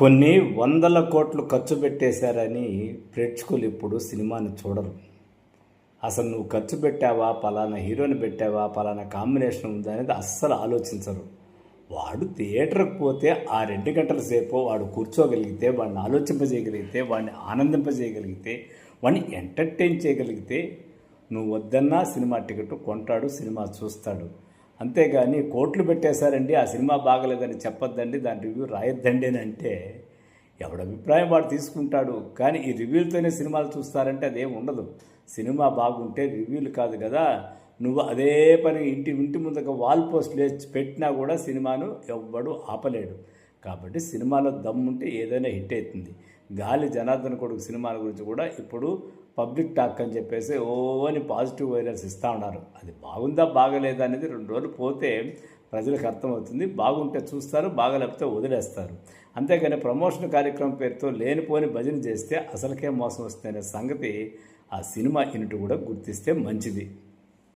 కొన్ని వందల కోట్లు ఖర్చు పెట్టేశారని ప్రేక్షకులు ఇప్పుడు సినిమాని చూడరు. అసలు నువ్వు ఖర్చు పెట్టావా? పలానా హీరోని పెట్టావా? పలానా కాంబినేషన్ ఉందా అనేది అస్సలు ఆలోచించరు. వాడు థియేటర్కి పోతే ఆ రెండు గంటల సేపు వాడు కూర్చోగలిగితే వాడిని ఆలోచింపజేయగలిగితే వాడిని ఆనందింపజేయగలిగితే వాడిని ఎంటర్టైన్ చేయగలిగితే నువ్వు వద్దన్నా సినిమా టికెట్ కొంటాడు సినిమా చూస్తాడు. అంతేగాని కోట్లు పెట్టేశారండి ఆ సినిమా బాగలేదని చెప్పొద్దండి దాని రివ్యూ రాయొద్దండి అని అంటే ఎవడ అభిప్రాయం వాడు తీసుకుంటాడు. కానీ ఈ రివ్యూలతోనే సినిమాలు చూస్తారంటే అదేం ఉండదు. సినిమా బాగుంటే రివ్యూలు కాదు కదా. నువ్వు అదే పని ఇంటి ఇంటి ముందుకు వాల్ పోస్ట్ లేచి పెట్టినా కూడా సినిమాను ఎవ్వడు ఆపలేడు. కాబట్టి సినిమాలో దమ్ముంటే ఏదైనా హిట్ అవుతుంది. గాలి జనార్దన్ కొడుకు సినిమాల గురించి కూడా ఇప్పుడు పబ్లిక్ టాక్ అని చెప్పేసి ఓ అని పాజిటివ్ వైరల్స్ ఇస్తూ ఉన్నారు. అది బాగుందా బాగలేదా అనేది రెండు రోజులు పోతే ప్రజలకు అర్థమవుతుంది. బాగుంటే చూస్తారు బాగలేకపోతే వదిలేస్తారు. అంతేకాని ప్రమోషన్ కార్యక్రమం పేరుతో లేనిపోని భజన చేస్తే అసలుకే మోసం వస్తుందనే సంగతి ఆ సినిమా యూనిట్ కూడా గుర్తిస్తే మంచిది.